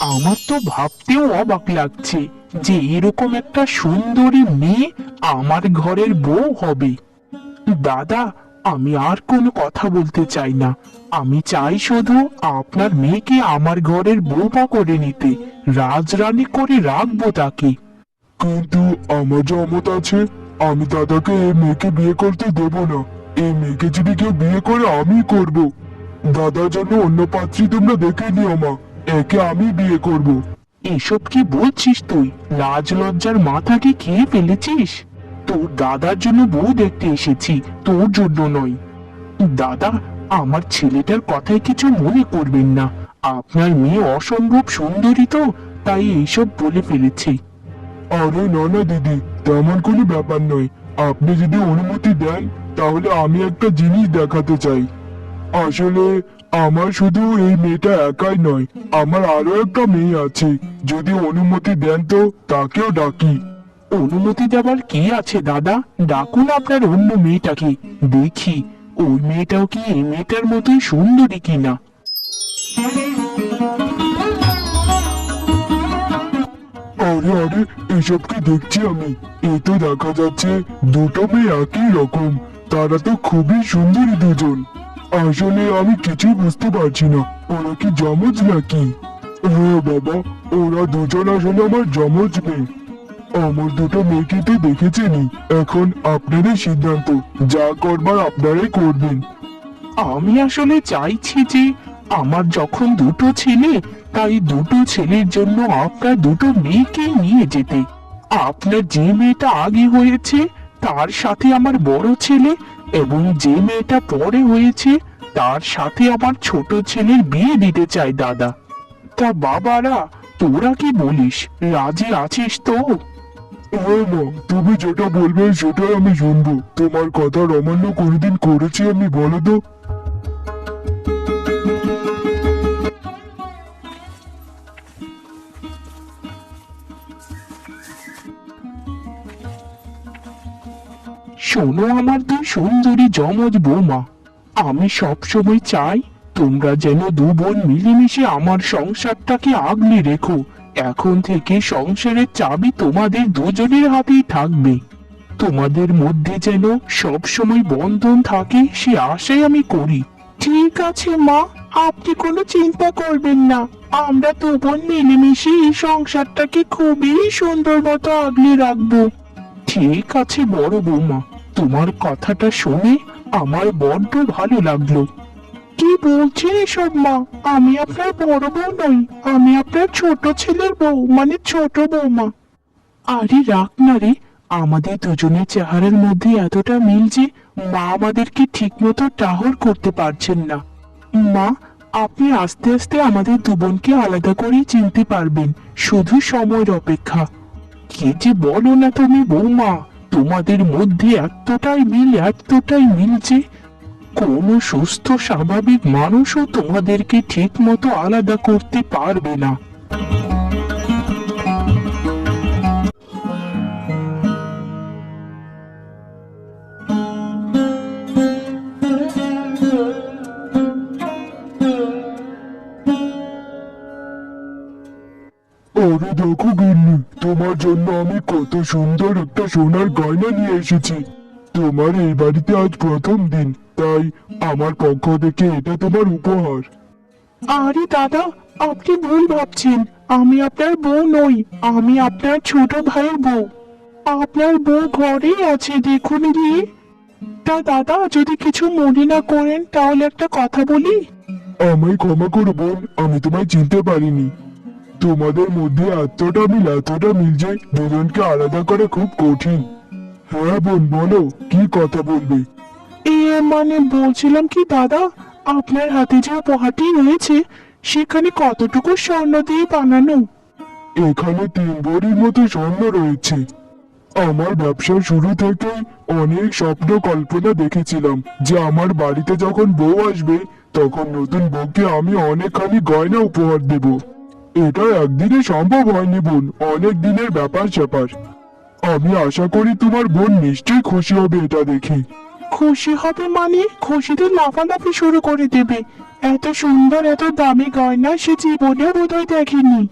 আমার তো ভাবতেও অবাক লাগছে যে এরকম একটা সুন্দরী মেয়ে আমার ঘরের বউ হবে। দাদা, আমি আর কোনো কথা বলতে চাই না। আমি চাই শুধু আপনার মেয়েকে আমার ঘরের বউমা করে নিতে, রাজরানী করে রাখব তাকে। কিন্তু আমার যে অমত আছে, আমি দাদাকে এই মেয়েকে বিয়ে করতে দেব না। এই মেয়েকে যদি কেউ বিয়ে করে আমি করব। দাদার জন্য অন্য পাত্রী তোমরা দেখে নিও মা। একে আমি বিয়ে করব। এসব কি বলছিস তুই? লাজ লজ্জার মাথা কি খেয়ে ফেলেছিস? তোর দাদার জন্য বউ দেখতে এসেছি, তোর জন্য নয়। দাদা, আমার ছেলেটার কথায় কিছু মনে করবেন না। আপনার মেয়ে অসম্ভব সুন্দরী তো, তাই এইসব বলে ফেলেছে। আরে না না দিদি, তেমন কোনো ব্যাপার নয়। আপনি যদি অনুমতি দেন, তাহলে আমি একটা জিনিস দেখাতে চাই। আসলে আমার শুধু এই মেয়েটা একাই নয় আমার আরও একটা মেয়ে আছে। যদি অনুমতি দেন তো তাকেও ডাকি। অনুমতি দেওয়ার কি আছে দাদা? ডাকুন আপনার অন্য মেয়েটাকে। দেখি ওই মেয়েটাও কি এই মেয়েটার মতোই সুন্দরী কিনা? আরে আরে এসব কি দেখছি আমি? এই তো দেখা যাচ্ছে দুটো মেয়ে একই রকম। তারা তো খুবই সুন্দরী দুজন। আসলে আমি কিছুই বুঝতে পারছি না। ওরা কি জমজ নাকি? হ্যাঁ বাবা, ওরা দুজন আসলে আমার জমজ মেয়ে। আমার দুটো মেয়েকে তো দেখেছেনই এখন আপনাদের সিদ্ধান্ত, যা করবার আপনারাই করবেন। আমি আসলে চাইছি যে আমার যখন দুটো ছেলে, তাই দুটো ছেলের জন্য আপনার দুটো মেয়েকে নিয়ে যেতে। আপনার যে মেয়েটা আগে হয়েছে, তার সাথে আমার বড় ছেলে এবং যে মেয়েটা পরে হয়েছে, তার সাথে আমার ছোট ছেলের বিয়ে দিতে চাই, দাদা। তা বাবারা, তোরা কি বলিস? রাজি আছিস তো? তুমি যেটা বলবে সেটাই আমি শুনব। তোমার কথা অমান্য কোনোদিন করেছি আমি, বলো তো। শোনো আমার দুই সুন্দরী জমজ বৌমা। আমি সবসময় চাই তোমরা যেন দু বোন মিলেমিশে আমার সংসারটাকে আগলে রেখো। এখন থেকে সংসারের চাবি তোমাদের দুজনের হাতেই থাকবে। তোমাদের মধ্যে যেন সবসময় বন্ধন থাকে, সে আশাই আমি করি। ঠিক আছে, মা, আপনি কোনো চিন্তা করবেন না। আমরা তো বোন মিলেমিশে এই সংসারটাকে খুবই সুন্দর মতো আগলে রাখব। ঠিক আছে, বড় বৌমা। তোমার কথাটা শুনে আমার বড্ড ভালো লাগল। কি বলছেন এসব মা? আমি আপনার বড় বউ নই, আমি আপনার ছোট ছেলের বউ মানে ছোট বৌমা আরে রাখ না রে, আমাদের দুজনের চেহারার মধ্যে এতটা মিল যে মা আমাদেরকে ঠিকমতো টাহর করতে পারছেন না। মা, আপনি আস্তে আস্তে আমাদের দু বোনকে আলাদা করেই চিনতে পারবেন, শুধু সময়ের অপেক্ষা। কি যে বলো না তুমি বৌমা? তোমাদের মধ্যে এতটাই মিল এতটাই মিল যে কোনো সুস্থ, স্বাভাবিক মানুষও তোমাদেরকে ঠিক মতো আলাদা করতে পারবে না। জন্য আমি কত সুন্দর একটা সোনার গয়না নিয়ে এসেছি। তোমার এই বাড়িতে আজ প্রথম দিন তাই আমার পক্ষ থেকে এটা তোমার উপহার। আরে দাদা আপনি ভুল ভাবছেন। আমি আপনার বউ নই আমি আপনার ছোট ভাইয়ের বউ। আপনার বউ ঘরেই আছে দেখুন গিয়ে তা দাদা যদি কিছু মনে না করেন তাহলে একটা কথা বলি। আমায় ক্ষমা করো বোন আমি তোমায় চিনতে পারিনি। তোমাদের মধ্যে এতটা মিল এতটা মিল যে দুজনকে আলাদা করা খুব কঠিন। হ্যাঁ বোন বলো কি কথা বলবে? এ মানে বলছিলাম কি দাদা আপনার হাতে যে উপহারটি রয়েছে সেখানে কতটুকু স্বর্ণ দিয়ে বানানো? এখানে তিন ভরির মতো স্বর্ণ রয়েছে। আমার ব্যবসা শুরু থেকে অনেক স্বপ্ন কল্পনা দেখেছিলাম যে আমার বাড়িতে যখন বউ আসবে তখন নতুন বউকে আমি অনেকখানি গয়না উপহার দেব। এটা একদিনে সম্ভব হয়নি বোন। অনেক দিনের ব্যাপার স্যাপার। আমি আশা করি তোমার বোন নিশ্চয়ই খুশি হবে এটা দেখে। খুশি হবে মানে? খুশিতে লাফালাফি শুরু করে দেবে। এত সুন্দর, এত দামি গয়না সে জীবনে বোধহয় দেখেনি।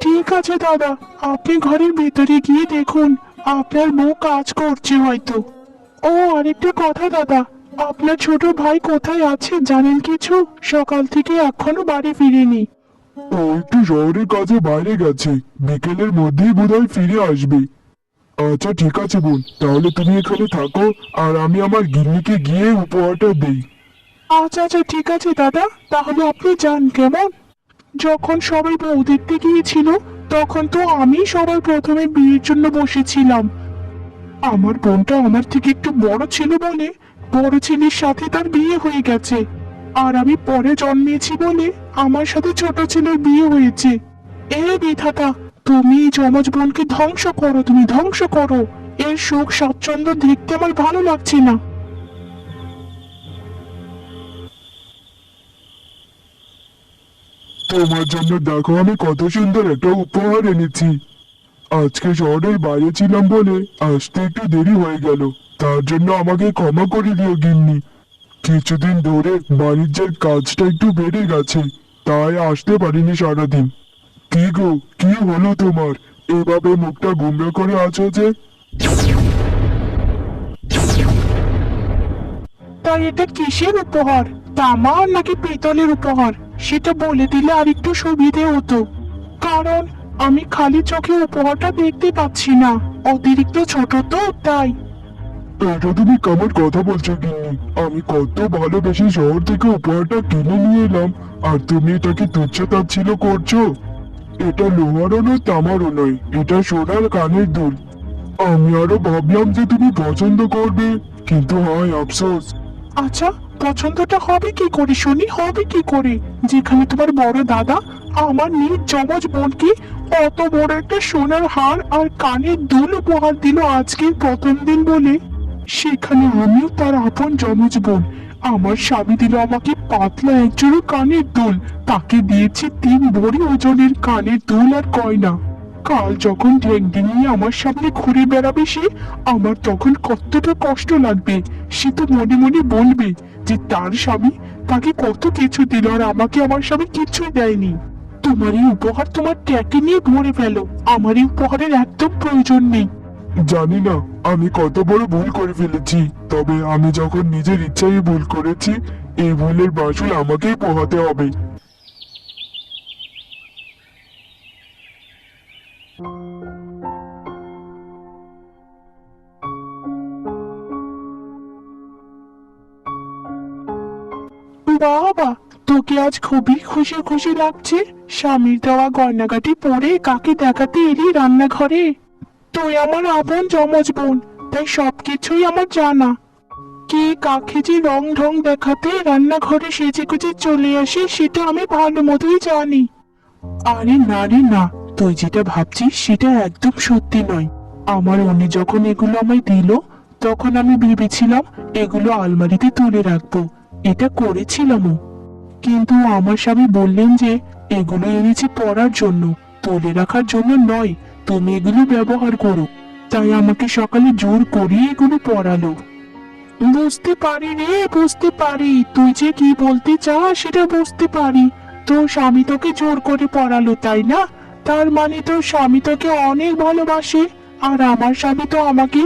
ঠিক আছে দাদা, আপনি ঘরের ভিতরে গিয়ে দেখুন। আপনার বউ কাজ করছে হয়তো। ও, আরেকটা কথা দাদা, আপনার ছোট ভাই কোথায় আছে জানেন কিছু? সকাল থেকে এখনও বাড়ি ফিরেনি। ও একটু শহরের কাজে বাইরে গেছে। বিকেলের মধ্যেই বোধহয় ফিরে আসবে। আচ্ছা ঠিক আছে বোন, তাহলে তুমি এখানে থাকো আর আমি আমার গিন্নিকে গিয়ে উপহারটা দেই। আচ্ছা আচ্ছা ঠিক আছে দাদা, তাহলে আপনি যান কেমন? যখন সবাই বউ দেখতে গিয়েছিল, তখন তো আমি সবার প্রথমে বিয়ের জন্য বসেছিলাম। আমার বোনটা আমার থেকে একটু বড় ছিল বলে বড় ছেলের সাথে তার বিয়ে হয়ে গেছে। আর আমি পরে জন্মেছি বলে আমার সাথে ছোট ছেলের বিয়ে হয়েছে। এ বিধাতা, তুমি যমজ বোনকে ধ্বংস করো, তুমি ধ্বংস করো। এর সুখ স্বাচ্ছন্দ্য দেখতে আমার ভালো লাগছে না। তোমার জন্য দেখো আমি কত সুন্দর একটা উপহার এনেছি। আজকে শহরের বাইরে ছিলাম বলে আসতে একটু দেরি হয়ে গেল। তার জন্য আমাকে ক্ষমা করে দিও গিন্নি। কিছুদিন ধরে বাণিজ্যের কাজটা একটু বেড়ে গেছে, তাই আসতে পারিনি সারাদিন। কি গো, কি হলো তোমার? এভাবে মুখটা গুমরা করে আছো যে? তাই এটা কিসের উপহার? তামার নাকি পিতলের উপহার? সেটা বলে দিলে আর একটু সুবিধে হতো। কারণ, আমি খালি চোখে উপহারটা দেখতে পাচ্ছি না। অতিরিক্ত ছোট তো, তাই। এটা তুমি কেমন কথা বলছো গিন্নি, আমি কত ভালোবেসে শহর থেকে উপহারটা কিনে নিয়ে এলাম, আর তুমি এটাকে তুচ্ছ তাচ্ছিল করছ? এটা লোহারও নয়, তামারও নয়, এটা সোনার কানের দুল। আমি আরও ভাবলাম যে তুমি পছন্দ করবে, কিন্তু হয় আফসোস। আচ্ছা পছন্দটা হবে কি করে? শুনি, হবে কি করে? যেখানে তোমার বড় দাদা, আমার নিজ যমজ বোনকে অত বড় একটা সোনার হার আর কানের দুল উপহার দিল আজকের প্রথম দিন বলে। সেখানে আমিও তার আপন যমজ বোন। আমার স্বামী দিল আমাকে পাতলা একজোড়ো কানের দুল। তাকে দিয়েছে তিন বড়ি ওজনের কানের দুল আর গয়না কাল যখন ঢেং নিয়ে আমার সামনে ঘুরে বেড়াবে সে, আমার তখন কতটা কষ্ট লাগবে, সে তো মনে মনে বলবে যে তার স্বামী তাকে কত কিছু দিল আর আমাকে আমার স্বামী কিছুই দেয়নি। তোমার এই উপহার তোমার ট্যাকে নিয়ে ভরে ফেলো। আমার এই উপহারের একদম প্রয়োজন নেই। জানি না, আমি কত বড় ভুল করে ফেলেছি, তবে আমি যখন নিজের ইচ্ছায় ভুল করেছি, এই ভুলের বাসুল আমাকেই পোহাতে হবে। বাবা, তোকে আজ খুবই খুশি খুশি লাগছে। স্বামীর দেওয়া গয়নাগাটি পরে কাকে দেখাতে এলি রান্নাঘরে? তুই আমার আপন জমজ বোন, তাই সবকিছুই আমার জানা। কে কাকে যে রং ঢং দেখাতে রান্নাঘরে সেজে গুজে চলে আসে, সেটা আমি ভালো মতোই জানি। আরে না রে না, তুই যেটা ভাবছিস সেটা একদম সত্যি নয়। আমার উনি যখন এগুলো আমায় দিল, তখন আমি ভেবেছিলাম এগুলো আলমারিতে তুলে রাখব। এটা করেছিলামও। কিন্তু আমার স্বামী বললেন যে, এগুলো এনেছি পড়ার জন্য, তুলে রাখার জন্য নয় তুমি এগুলো ব্যবহার করো। তাই আমাকে সকালে জোর করিয়ে এগুলো পড়ালো। বুঝতে পারি রে, বুঝতে পারি। তুই যে কি বলতে চাস সেটা বুঝতে পারি। তোর স্বামী তোকে জোর করে পড়ালো, তাই না? তার মানে তোর স্বামী তোকে অনেক ভালোবাসে। আর আমার স্বামী তো আমাকে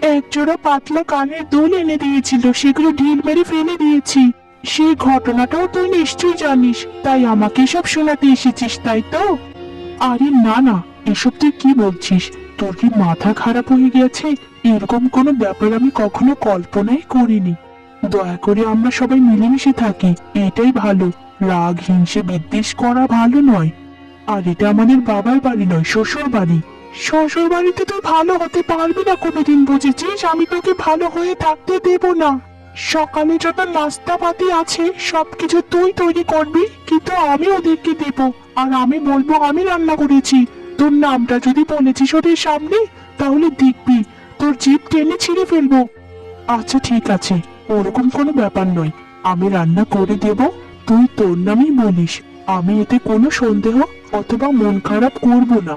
একজোড়া পাতলা কানের দুল এনে দিয়েছিল, সেগুলো ঢিল মেরে ফেলে দিয়েছি। সেই ঘটনাটাও তুই নিশ্চয়ই জানিস, তাই আমাকে সব শোনাতে এসেছিস, তাই তো? আরে না না। এসব তুই কি বলছিস? তোর কি মাথা খারাপ হয়ে গেছে? এরকম কোনো ব্যাপার আমি কখনো কল্পনাই করিনি। দয়া করে আমরা সবাই মিলেমিশে থাকি, এটাই ভালো। রাগ, হিংসে, বিদ্বেষ করা ভালো নয়। আর এটা আমাদের বাবার বাড়ি নয়, শ্বশুর বাড়ি। শ্বশুর বাড়িতে তুই ভালো হতে পারবি না কোনোদিন, বুঝেছিস? আমি তোকে ভালো হয়ে থাকতে দেব না। সকালে যত নাস্তা পাতি আছে, সবকিছু তুই তৈরি করবি, কিন্তু আমি ওদেরকে দেব। আর আমি বলব, আমি রান্না করেছি। তোর নামটা যদি বলেছিস ওদের সামনে, তাহলে দেখবি তোর জিপ টেনে ছিঁড়ে ফেলব। আচ্ছা ঠিক আছে, ওরকম কোনো ব্যাপার নয়। আমি রান্না করে দেব, তুই তোর নামই বলিস। আমি এতে কোনো সন্দেহ অথবা মন খারাপ করব না।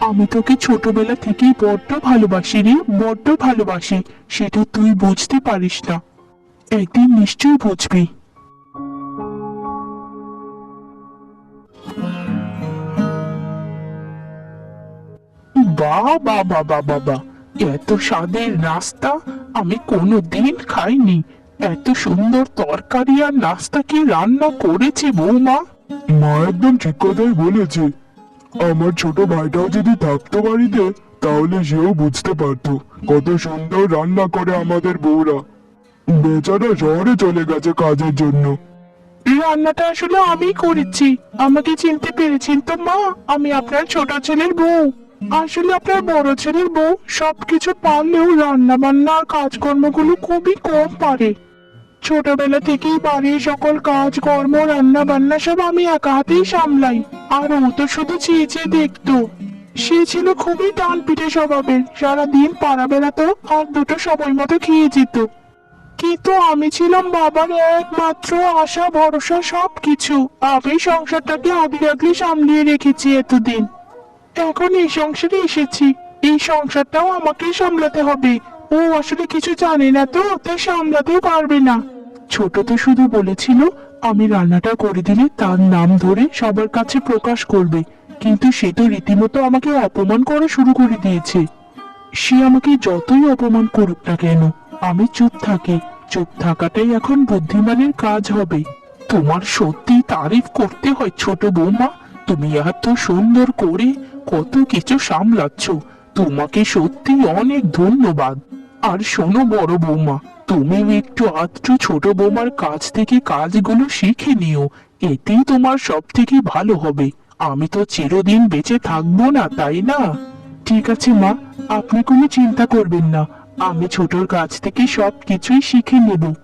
আমি তোকে ছোটবেলা থেকেই বড্ড ভালোবাসি রে, বড্ড ভালোবাসি। সেটা তুই বুঝতে পারিস না। একদিন নিশ্চয়ই বুঝবি। বাহ বাহ বাহ এত স্বাদের নাস্তা আমি কোনো দিন খাইনি। এত সুন্দর তরকারি আর নাস্তা কি রান্না করেছে বৌমা? মা একদম ঠিক কথাই বলেছে। আমার ছোট ভাইটাও যদি থাকতো বাড়িতে তাহলে সেও বুঝতে পারতো কত সুন্দর রান্না করে আমাদের বউরা। বেচারা শহরে চলে গেছে কাজের জন্য। এই রান্নাটা আসলে আমি করেছি। আমাকে চিনতে পেরেছেন তো মা? আমি আপনার ছোট ছেলের বউ। আসলে আপনার বড় ছেলের বউ সবকিছু পারলেও রান্না বান্না আর কাজকর্মগুলো খুবই কম পারে। ছোটবেলা থেকেই বাড়ির সকল কাজকর্ম রান্না বান্না সব আমি একা হাতেই সামলাই। আর ও তো শুধু চেয়ে চেয়ে দেখতো। সে ছিল খুবই টান পিঠে স্বভাবের। সারাদিন পাড়া বেড়াতো আর দুটো সময় মতো খেয়ে যেত। কিন্তু আমি ছিলাম বাবার একমাত্র আশা, ভরসা সব কিছু আমি সংসারটাকে আগলে আগলে সামলিয়ে রেখেছি এতদিন। এখন এই সংসারে এসেছি। এই সংসারটাও আমাকে সামলাতে হবে। ও আসলে কিছু জানে না তো, তাই সামলাতেও পারবে না। ছোট তো শুধু বলেছিল, আমি রান্নাটা করে দিলে তার নাম ধরে সবার কাছে প্রকাশ করবে। কিন্তু সে তো রীতিমতো আমাকে অপমান করা শুরু করে দিয়েছে। সে আমাকে যতই অপমান করুক না কেন, আমি চুপ থাকি। চুপ থাকাটাই এখন বুদ্ধিমানের কাজ হবে। তোমার সত্যি তারিফ করতে হয় ছোট বৌমা। তুমি এত সুন্দর করে কত কিছু সামলাচ্ছ। তোমাকে সত্যি অনেক ধন্যবাদ। আর শোনো বড় বৌমা তুমিও একটু আধটু ছোট বৌমার কাছ থেকে কাজগুলো শিখে নিও। এতেই তোমার সব থেকে ভালো হবে। আমি তো চিরদিন বেঁচে থাকব না, তাই না? ঠিক আছে মা, আপনি কোনো চিন্তা করবেন না। আমি ছোটর কাছ থেকে সব কিছুই শিখে নেব।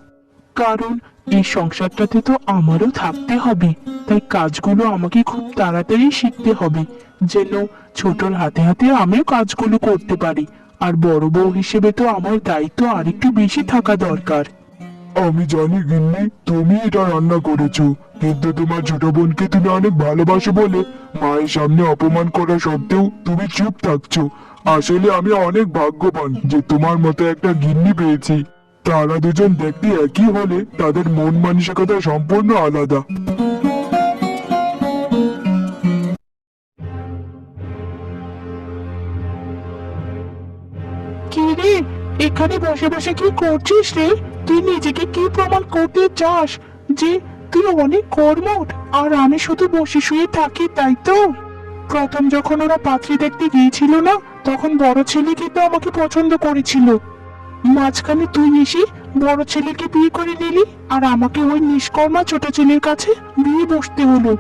কারণ এই সংসারটাতে তো আমারও থাকতে হবে। তাই কাজগুলো আমাকে খুব তাড়াতাড়ি শিখতে হবে। যেন ছোটর হাতে হাতে আমিও কাজগুলো করতে পারি। আর বড় বউ হিসেবে তো আমার দায়িত্ব আরেকটু বেশি থাকা দরকার। আমি জানি গিন্নি, তুমি এটা রান্না করেছ, কিন্তু তোমার ছোট বোনকে তুমি অনেক ভালোবাসো বলে মায়ের সামনে অপমান করা সত্ত্বেও তুমি চুপ থাকছো। আসলে আমি অনেক ভাগ্যবান যে তোমার মতো একটা গিন্নি পেয়েছি। তারা দুজন দেখতে একই হলে তাদের মন মানসিকতা সম্পূর্ণ আলাদা। এখানে বসে বসে কি করছিস রে? তুই নিজেকে কি প্রমাণ করতে চাস? যে তুই অনেক কর্মঠ, আর আমি শুধু বসে শুয়ে থাকি, তাই তো? প্রথম যখন ওরা পাত্রী দেখতে গিয়েছিল না, তখন বড় ছেলে কিন্তু আমাকে পছন্দ করেছিল। মাঝখানে তুই এসে বড় ছেলেকে বিয়ে করে নিলি, আর আমাকে ওই নিষ্কর্মা ছোট ছেলের কাছে বিয়ে বসতে হলো।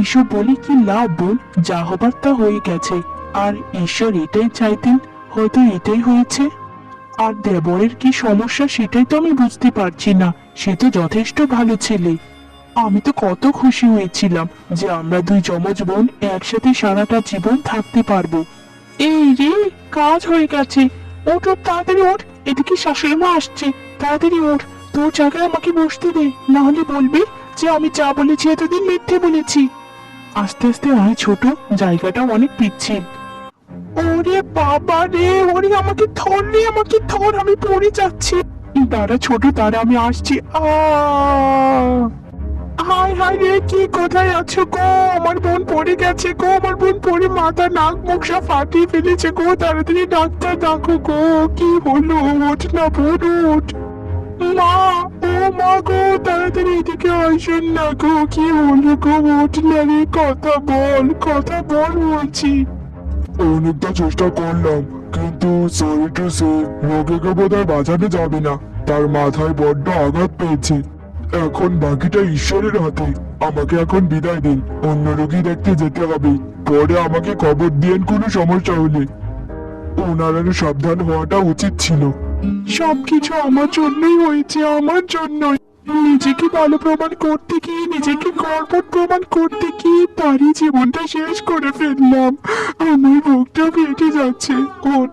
এসব বলে কি লাভ বল? যা হবার তা হয়ে গেছে। আর ঈশ্বর এটাই চাইতেন, হয়তো এটাই হয়েছে। আর দেবরের কি সমস্যা সেটাই তো আমি বুঝতে পারছি না। সে তো যথেষ্ট ভালো ছেলে। আমি তো কত খুশি হয়েছিলাম যে আমরা দুই যমজ বোন একসাথে সারাটা জীবন থাকতে পারব। এই রে, কাজ হয়ে গেছে। ওঠ তাড়াতাড়ি ওঠ। এদিকে শাশুড়ি মা আসছে। তাড়াতাড়ি ওঠ। তোর জায়গায় আমাকে বসতে দে। না হলে বলবি যে আমি যা বলেছি এতদিন মিথ্যে বলেছি। আস্তে আস্তে আয় ছোট। জায়গাটা অনেক পিচ্ছিল। ওরে বাবা রে, ওরে আমাকে ধর রে, আমাকে ধর, আমি পড়ে যাচ্ছি। দাঁড়া, ছোট দাঁড়া, আমি আসছি। আ। হাই হাই রে, কি কোথায় আছো গো? আমার বোন পড়ে গেছে গো, আমার বোন পড়ে মাথা, নাক, মুখ সব ফাটিয়ে ফেলেছে গো। তাড়াতাড়ি ডাক্তার ডাকো গো, কি হলো? ওঠ না, বোন, ওঠ। মা, ও মা গো, তাড়াতাড়ি এদিকে আসেন না গো, কি হলো গো? ওঠ না রে, কথা বল কথা বল বলছি। অনেকটা চেষ্টা করলাম, কিন্তু সরি টু সে রোগীকে বোধহয় বাঁচানো যাবে না। তার মাথায় বড্ড আঘাত পেয়েছে। এখন বাকিটা ঈশ্বরের হাতে। আমাকে এখন বিদায় দিন। অন্য রোগী দেখতে যেতে হবে। পরে আমাকে খবর দিয়েন কোনো সমস্যা হলে। ওনার আরও সাবধান হওয়াটা উচিত ছিল। সবকিছু আমার জন্যই হয়েছে, আমার জন্যই। নিজেকে ভালো প্রমাণ করতে গিয়ে, নিজেকে গর্বত প্রমাণ করতে গিয়ে তারই জীবনটা শেষ করে ফেললাম। আমার বুকটা ফেটে যাচ্ছে। বোন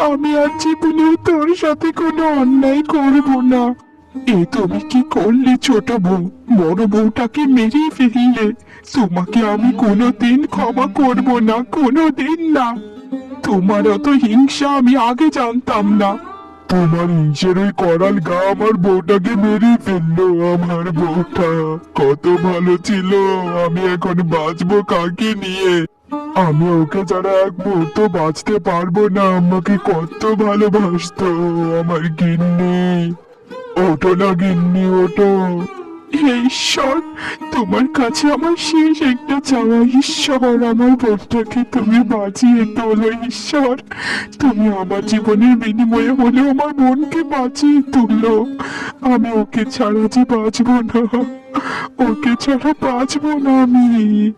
আমি আর জীবনে তোর সাথে কোনো অন্যায় করব না। এ তুমি কি করলে ছোট বউ? বড় বউটাকে মেরেই ফেললে। তোমাকে আমি কোনোদিন ক্ষমা করব না, কোনোদিন না। তোমার অত হিংসা আমি আগে জানতাম না। তোমার হিংসের ওই করাল গা আমার বউটাকে মেরে ফেলল, আমার বউটা। কত ভালো ছিল, আমি এখন বাঁচবো কাকে নিয়ে? আমি ওকে ছাড়া এক মুহূর্ত বাঁচতে পারব না, আমাকে কত ভালোবাসতো আমার গিন্নি। ওটো না গিন্নি, ওঠো। হে ঈশ্বর তোমার কাছে আমার শেষ একটা চাওয়া ঈশ্বর, আমার বোনটাকে তুমি বাঁচিয়ে তোলো ঈশ্বর। তুমি আমার জীবনের বিনিময়ে হলেও আমার বোনকে বাঁচিয়ে তুললো। আমি ওকে ছাড়া যে বাঁচবো না, ওকে ছাড়া বাঁচবো না আমি।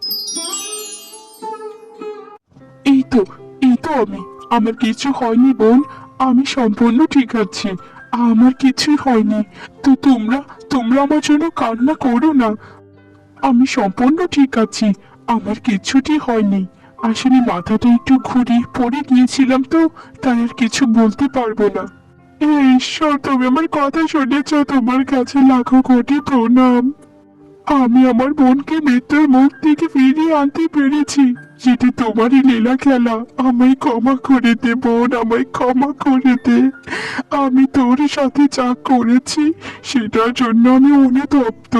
এই তো এই তো আমি। আমার কিছু হয়নি বোন আমি সম্পূর্ণ ঠিক আছি। আমার কিছুই হয়নি। তো তোমরা তোমরা আমার জন্য কান্না করো না। আমি সম্পূর্ণ ঠিক আছি, আমার কিছুটি হয়নি। আসলে মাথাটা একটু ঘুরে পড়ে গিয়েছিলাম তো, তাই আর কিছু বলতে পারব না। ঈশ্বর, তুমি আমার কথা শুনেছ, তোমার কাছে লাখো কোটি প্রণাম। আমি আমার বোনকে মৃত্যুর মুখ থেকে ফিরিয়ে আনতে পেরেছি। যেটি তোমারই লীলা খেলা আমায় ক্ষমা করে দে, বোন, আমায় ক্ষমা করে দে। আমি তোর সাথে যা করেছি, সেটার জন্য আমি অনুতপ্ত।